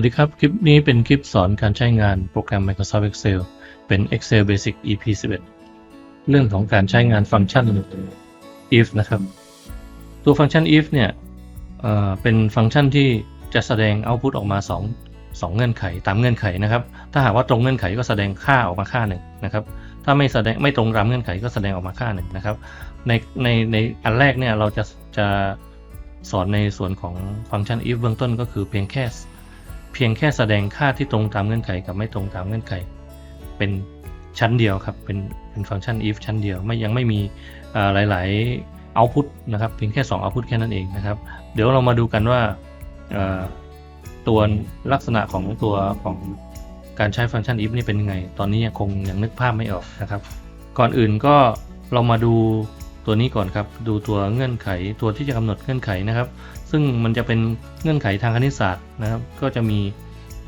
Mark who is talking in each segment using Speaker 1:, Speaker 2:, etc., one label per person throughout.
Speaker 1: วัสดีครับ คลิปนี้เป็นคลิปสอนการใช้งานโปรแกรม Microsoft Excel เป็น Excel Basic EP 11 เรื่องของการใช้งานฟังก์ชัน if นะครับ ตัวฟังก์ชัน if เนี่ยเเป็นฟังก์ชันที่จะแสดง output ออกมา 2 2 เงื่อนไขตามเงื่อนไขนะครับ ถ้าหากว่าตรงเงื่อนไขก็แสดงค่าออกมาค่าหนึ่งนะครับ ถ้าไม่แสดงไม่ตรงตามเงื่อนไขก็แสดงออกมาค่าหนึ่งนะครับ ในในในอันแรกเนี่ยเราจะจะสอนในส่วนของฟังก์ชัน if เบื้องต้นก็คือเพียงแค่ เพียงแค่แสดงค่าที่ตรงตามเงื่อนไขกับไม่ตรงตามเงื่อนไข เป็นชั้นเดียวครับ เป็นเป็นฟังก์ชัน if ชั้นเดียวไม่ยังไม่มีอ่าหลาย ๆ output นะครับเพียงแค่ 2 output แค่นั้นเองนะครับ เดี๋ยวเรามาดูกันว่าตัวลักษณะของตัวของการใช้ฟังก์ชัน if นี่เป็นยังไง ตอนนี้ยังคงยังนึกภาพไม่ออกนะครับ ก่อนอื่นก็เรามาดู ตัวนี้ก่อนครับ ดูตัวเงื่อนไขตัวที่จะกำหนดเงื่อนไขนะครับ ซึ่งมันจะเป็นเงื่อนไขทางคณิตศาสตร์นะครับ ก็จะมี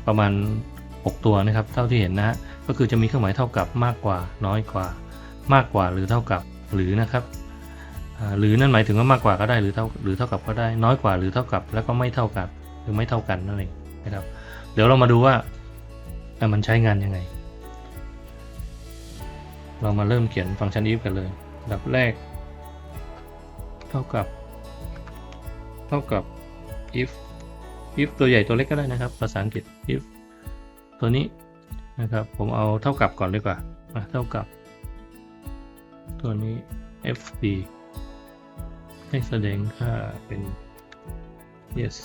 Speaker 1: ประมาณ 6 ตัวนะครับ เท่าที่เห็นนะ ก็คือจะมีเครื่องหมายเท่ากับมากกว่า น้อยกว่า มากกว่าหรือเท่ากับหรือนะครับหรือนั่นหมายถึงว่ามากกว่าก็ได้หรือเท่าหรือเท่ากับก็ได้ น้อยกว่าหรือเท่ากับ แล้วก็ไม่เท่ากับหรือไม่เท่ากันนั่นเองนะครับ เดี๋ยวเรามาดูว่ามันใช้งานยังไง เรามาเริ่มเขียนฟังก์ชัน if กันเลยดับแรก เท่ากับ เท่ากับ if if ตัวใหญ่ตัวเล็กก็ได้นะครับ ภาษาอังกฤษ if ตัวนี้นะครับ ผมเอาเท่ากับก่อนดีกว่าเท่ากับ ตัวนี้ fd ให้แสดงค่าเป็น yes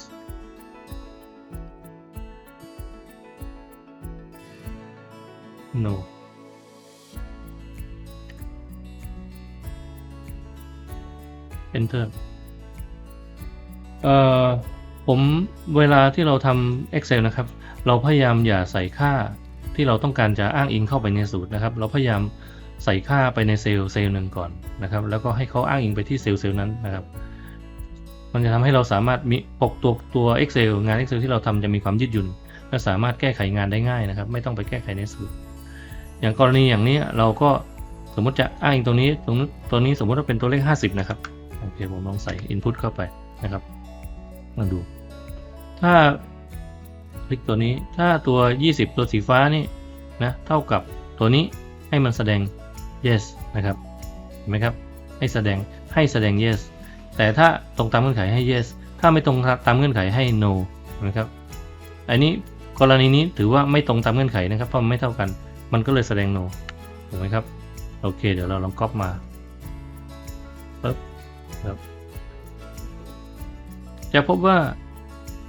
Speaker 1: no enter เอ่อผมเวลาที่เราทำ Excel นะครับ เราพยายามอย่าใส่ค่าที่เราต้องการจะอ้างอิงเข้าไปในสูตรนะครับ เราพยายามใส่ค่าไปในเซลล์เซลล์หนึ่งก่อนนะครับ แล้วก็ให้เขาอ้างอิงไปที่เซลล์เซลล์นั้นนะครับ มันจะทำให้เราสามารถมีปกตัวตัว Excel งาน Excel ที่เราทำจะมีความยืดหยุ่น และสามารถแก้ไขงานได้ง่ายนะครับ ไม่ต้องไปแก้ไขในสูตร อย่างกรณีอย่างนี้เราก็สมมติจะอ้างอิงตรงนี้ตรงนี้ตัวนี้สมมติว่าเป็นตัวเลข 50 นะครับ โอเคผมลองใส่ input เข้าไปนะครับมาดู ถ้าคลิกตัวนี้ถ้าตัว 20 ตัวสีฟ้านี่นะเท่ากับตัวนี้ให้มันแสดง yes นะครับเห็นไหมครับให้แสดงให้แสดง yes แต่ถ้าตรงตามเงื่อนไขให้ yes ถ้าไม่ตรงตามเงื่อนไขให้ no นะครับอันนี้กรณีนี้ถือว่าไม่ตรงตามเงื่อนไขนะครับเพราะมันไม่เท่ากัน มันก็เลยแสดง no ถูกไหมครับ โอเค เดี๋ยวเราลองก๊อปมาปึ๊บ ครับ จะพบว่า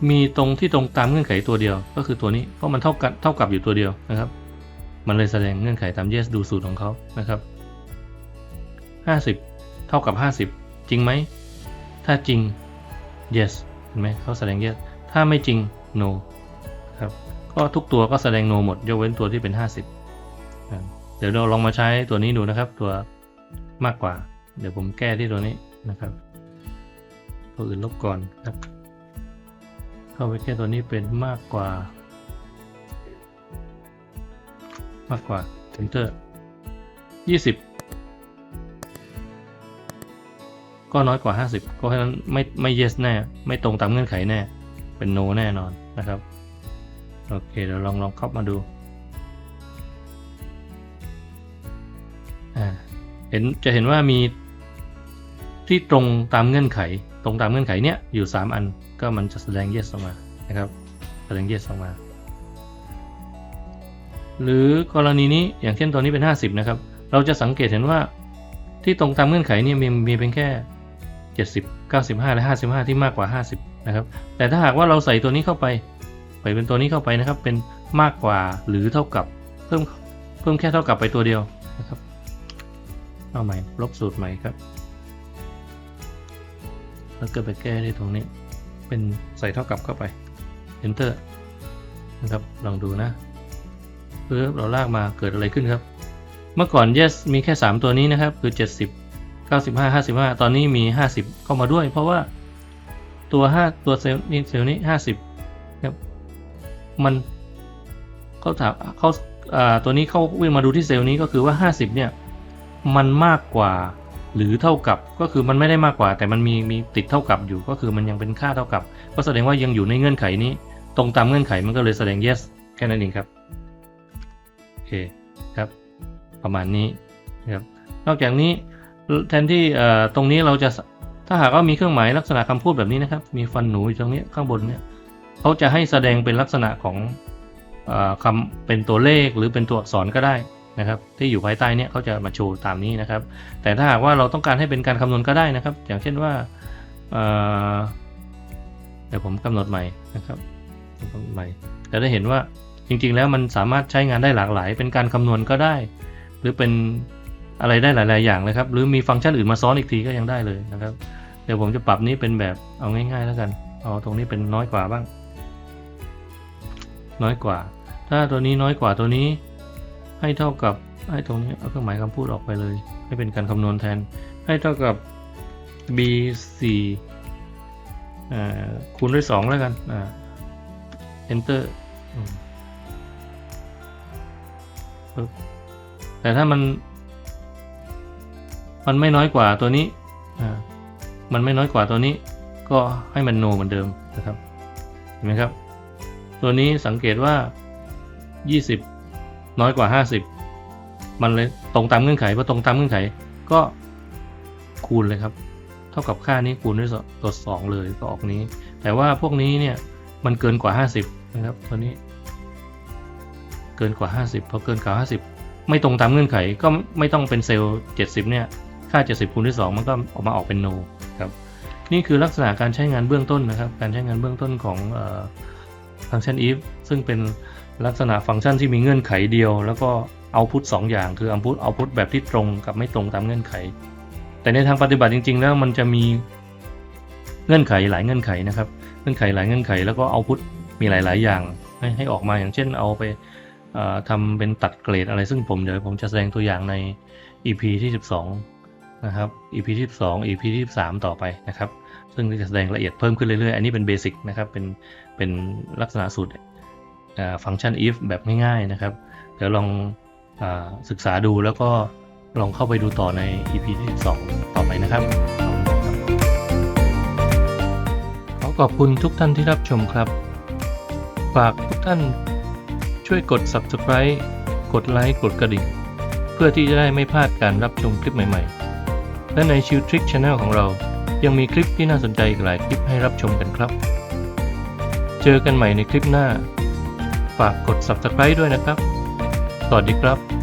Speaker 1: มีตรงที่ตรงตามเงื่อนไขตัวเดียว ก็คือตัวนี้เพราะมันเท่ากันเท่ากับอยู่ตัวเดียวนะครับ มันเลยแสดงเงื่อนไขตาม yes ดูสูตรของเขานะครับ 50 เท่ากับ 50 จริงไหม ถ้าจริง yes เห็นไหมเขาแสดง yes ถ้าไม่จริง no ครับก็ทุกตัวก็แสดง no หมดยกเว้นตัวที่เป็น 50 เดี๋ยวเราลองมาใช้ตัวนี้ดูนะครับ ตัวมากกว่า เดี๋ยวผมแก้ที่ตัวนี้ นะครับตัวอื่นลบก่อนครับ เข้าไปแค่ตัวนี้เป็นมากกว่า มากกว่า enter 20ก็น้อยกว่า 50 ก็เพราะฉะนั้นไม่ไม่ yes แน่ ไม่ตรงตามเงื่อนไขแน่ เป็น no แน่นอนนะครับ โอเค เดี๋ยวลองลองเข้ามาดูอ่าเห็นจะเห็นว่ามี ที่ตรงตามเงื่อนไข ตรงตามเงื่อนไขเนี้ยอยู่ 3 อันก็มันจะแสดง yes ออกมานะครับแสดง yes ออกมา หรือกรณีนี้อย่างเช่นตัวนี้เป็น 50 นะครับ เราจะสังเกตเห็นว่าที่ตรงตามเงื่อนไขเนี่ยมีมีเป็นแค่ 70 95 และ 55 ที่มากกว่า 50 นะครับ แต่ถ้าหากว่าเราใส่ตัวนี้เข้าไปใส่เป็นตัวนี้เข้าไปนะครับ เป็นมากกว่าหรือเท่ากับเพิ่มเพิ่มแค่เท่ากับไปตัวเดียวนะครับ เอาใหม่ลบสูตรใหม่ครับ แล้วก็ไปแก้ที่ตรงนี้ เป็นใส่เท่ากับเข้าไป enter นะครับ ลองดูนะเพื่อเราลากมาเกิดอะไรขึ้นครับ เมื่อก่อน yes มีแค่ 3 ตัวนี้นะครับ คือ 70 95 55 ตอนนี้มี 50 เข้ามาด้วย เพราะว่าตัว 5 ตัวเซลล์นี่เซลล์นี้ 50ครับ มันเขาถามเขาอ่าตัวนี้เขาวิ่งมาดูที่เซลล์นี้ก็คือว่า 50 เนี่ย มันมากกว่า หรือเท่ากับก็คือมันไม่ได้มากกว่า แต่มันมีมีติดเท่ากับอยู่ก็คือมันยังเป็นค่าเท่ากับ ก็แสดงว่ายังอยู่ในเงื่อนไขนี้ ตรงตามเงื่อนไขมันก็เลยแสดง yes แค่นั้นเองครับโอเคครับ ประมาณนี้นะครับนอกจากนี้แทนที่เอ่อตรงนี้เราจะถ้าหากว่ามีเครื่องหมายลักษณะคำพูดแบบนี้นะครับ มีฟันหนูอยู่ตรงนี้ข้างบนเนี่ยเขาจะให้แสดงเป็นลักษณะของเออคำเป็นตัวเลขหรือเป็นตัวอักษรก็ได้ นะครับที่อยู่ภายใต้เนี่ยเขาจะมาโชว์ตามนี้นะครับ แต่ถ้าหากว่าเราต้องการให้เป็นการคำนวณก็ได้นะครับ อย่างเช่นว่าเเดี๋ยวผมกำหนดใหม่นะครับกำหนดใหม่จะได้เห็นว่าจริงๆ แล้วมันสามารถใช้งานได้หลากหลาย เป็นการคำนวณก็ได้ หรือเป็นอะไรได้หลาย ๆ อย่างเลยครับ หรือมีฟังก์ชันอื่นมาซ้อนอีกทีก็ยังได้เลยนะครับ เดี๋ยวผมจะปรับนี้เป็นแบบเอาง่าย ๆ แล้วกันเอาตรงนี้เป็นน้อยกว่าบ้าง น้อยกว่า ถ้าตัวนี้น้อยกว่าตัวนี้ ให้เท่ากับให้ตรงนี้เอาเครื่องหมายคำพูดออกไปเลย ให้เป็นการคำนวณแทน ให้เท่ากับ b 4อ่คูณด้วย 2 แล้วกันอ่า enter แต่ถ้ามัน มันไม่น้อยกว่าตัวนี้มันไม่น้อยกว่าตัวนี้ ก็ให้มัน no เหมือนเดิมนะครับ เห็นไหมครับ ตัวนี้สังเกตว่า 20 น้อยกว่า 50 มันเลยตรงตามเงื่อนไขพอตรงตามเงื่อนไข ก็คูณเลยครับ เท่ากับค่านี้คูณด้วยตัวสองเลยก็ออกนี้ แต่ว่าพวกนี้เนี่ยมันเกินกว่า 50 นะครับตัวนี้ เกินกว่า 50พอเกินกว่า 50 ไม่ตรงตามเงื่อนไขก็ไม่ต้องเป็นเซลล์ 70 เนี่ยค่า 70 คูณด้วย2มันก็ออกมาออกเป็น no ครับนี่คือลักษณะการใช้งานเบื้องต้นนะครับ การใช้งานเบื้องต้นของฟังก์ชัน if ซึ่งเป็น ลักษณะฟังก์ชันที่มีเงื่อนไขเดียว แล้วก็เอาพุทสองอย่างคือเอาพุทเอาพุทแบบที่ตรงกับไม่ตรงตามเงื่อนไข แต่ในทางปฏิบัติจริง ๆ แล้วมันจะมีเงื่อนไขหลายเงื่อนไขนะครับ เงื่อนไขหลายเงื่อนไข แล้วก็เอาพุทมีหลาย ๆ อย่างให้ให้ออกมาอย่างเช่นเอาไปเอ่อทำเป็นตัดเกรดอะไรซึ่งผมเดี๋ยวผมจะแสดงตัวอย่างใน EP ที่ 12 นะครับ EP ที่ 12 EP ที่ 13 ต่อไปนะครับ ซึ่งจะแสดงละเอียดเพิ่มขึ้นเรื่อยๆ อันนี้เป็นเบสิกนะครับ เป็นเป็นลักษณะสูตร ฟังก์ชัน if แบบง่ายๆนะครับ เดี๋ยวลองอศึกษาดูแล้วก็ลองเข้าไปดูต่อใน EP ที่2ต่อไปนะครับ ขอขอบคุณทุกท่านที่รับชมครับ ฝากทุกท่านช่วยกด subscribe กดไลค์กดกระดิ่ง เพื่อที่จะได้ไม่พลาดการรับชมคลิปใหม่ๆ และในชิวทริก Channel ของเรา ยังมีคลิปที่น่าสนใจอีกหลายคลิปให้รับชมกันครับ เจอกันใหม่ในคลิปหน้า ฝากกด subscribe ด้วยนะครับ สวัสดีครับ